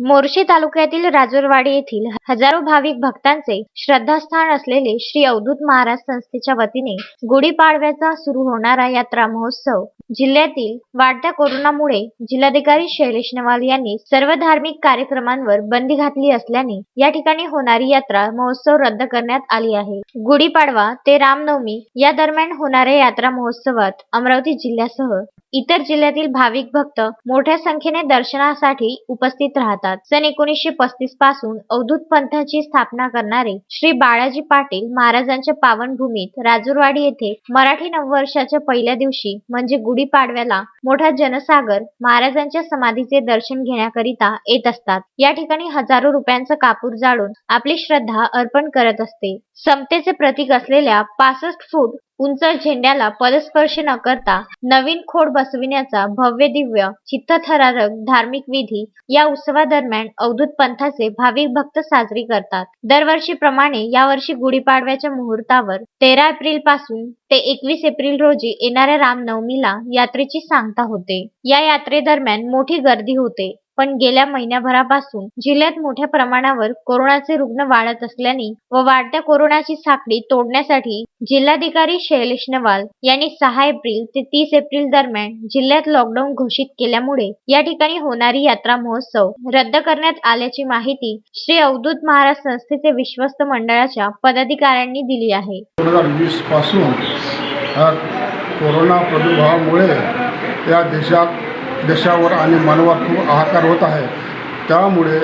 मोर्शी तालुक्यातील राजूरवाडी येथील हजारो भाविक भक्तांचे श्रद्धास्थान असलेले श्री अवधूत महाराज संस्थेच्या वतीने गुढीपाडव्याचा सुरू होणारा यात्रा महोत्सव जिल्ह्यातील वाढत्या कोरोनामुळे जिल्हाधिकारी शैलेश नवाल यांनी सर्व धार्मिक कार्यक्रमांवर बंदी घातली असल्याने या ठिकाणी होणारी यात्रा महोत्सव रद्द करण्यात आली आहे. गुढीपाडवा ते रामनवमी या दरम्यान होणाऱ्या यात्रा महोत्सवात अमरावती जिल्ह्यासह इतर जिल्ह्यातील भाविक भक्त मोठ्या संख्येने दर्शनासाठी उपस्थित राहतात. सन एकोणीसशे पस्तीसपासून अवधूत पंथाची स्थापना करणारे श्री बाळाजी पाटील महाराजांच्या पावनभूमीत राजूरवाडी येथे मराठी नववर्षाच्या पहिल्या दिवशी म्हणजे गुढीपाडव्याला मोठा जनसागर महाराजांच्या समाधीचे दर्शन घेण्याकरिता येत असतात. या ठिकाणी हजारो रुपयांचा कापूर जाळून आपली श्रद्धा अर्पण करत असते. समतेचे प्रतीक असलेल्या पासष्ट फूट उंच झेंड्याला परस्पर्श न करता नवीन खोड बसविण्याचा भव्य दिव्य चित्तथरारक धार्मिक विधी या उत्सवादरम्यान अवधूत पंथाचे भाविक भक्त साजरी करतात. दरवर्षीप्रमाणे यावर्षी गुढीपाडव्याच्या मुहूर्तावर तेरा एप्रिलपासून ते एकवीस एप्रिल रोजी येणाऱ्या रामनवमीला यात्रेची सांगता होते. या यात्रेदरम्यान मोठी गर्दी होते. पण गेल्या महिन्याभरापासून जिल्ह्यात मोठ्या प्रमाणावर कोरोनाचे रुग्ण वाढत असल्याने व वाढत्या कोरोनाची साखळी तोडण्यासाठी जिल्हाधिकारी शैलेश नवाल यांनी सहा एप्रिल ते तीस एप्रिल दरम्यान जिल्ह्यात लॉकडाऊन घोषित केल्यामुळे या ठिकाणी होणारी यात्रा महोत्सव रद्द करण्यात आल्याची माहिती श्री अवधूत महाराज संस्थेचे विश्वस्त मंडळाच्या पदाधिकाऱ्यांनी दिली आहे. पासून कोरोना प्रादुर्भावामुळे या देशात देशावर आणि मानवावर खूप हाकार होत आहे. त्यामुळे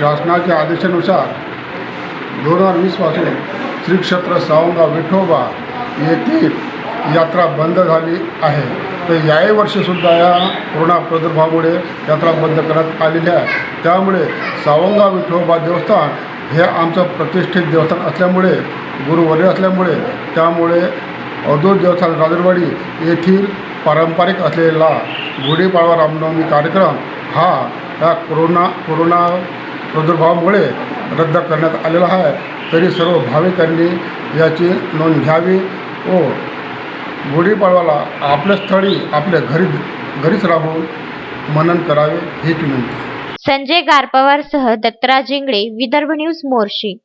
शासनाच्या आदेशानुसार दोन हजार वीसपासून श्री क्षेत्र सावंगा विठोबा येथील यात्रा बंद झाली आहे. तर याही वर्षीसुद्धा या कोरोना प्रादुर्भावामुळे यात्रा बंद करण्यात आलेली आहे. त्यामुळे सावंगा विठोबा देवस्थान हे आमचं प्रतिष्ठित देवस्थान असल्यामुळे गुरुवर्य असल्यामुळे त्यामुळे अवधूत देवस्थान राजरवाडी येथील पारंपरिक असलेला गुढीपाडवा रामनवमी कार्यक्रम हा या कोरोना कोरोना प्रादुर्भावामुळे रद्द करण्यात आलेला आहे. तरी सर्व भाविकांनी याची नोंद घ्यावी व गुढीपाडवाला आपल्या स्थळी आपल्या घरी घरीच राहून मनन करावे हीच विनंती. संजय गारपवारसह दत्तराज इंगळे विदर्भ न्यूज मोर्शी.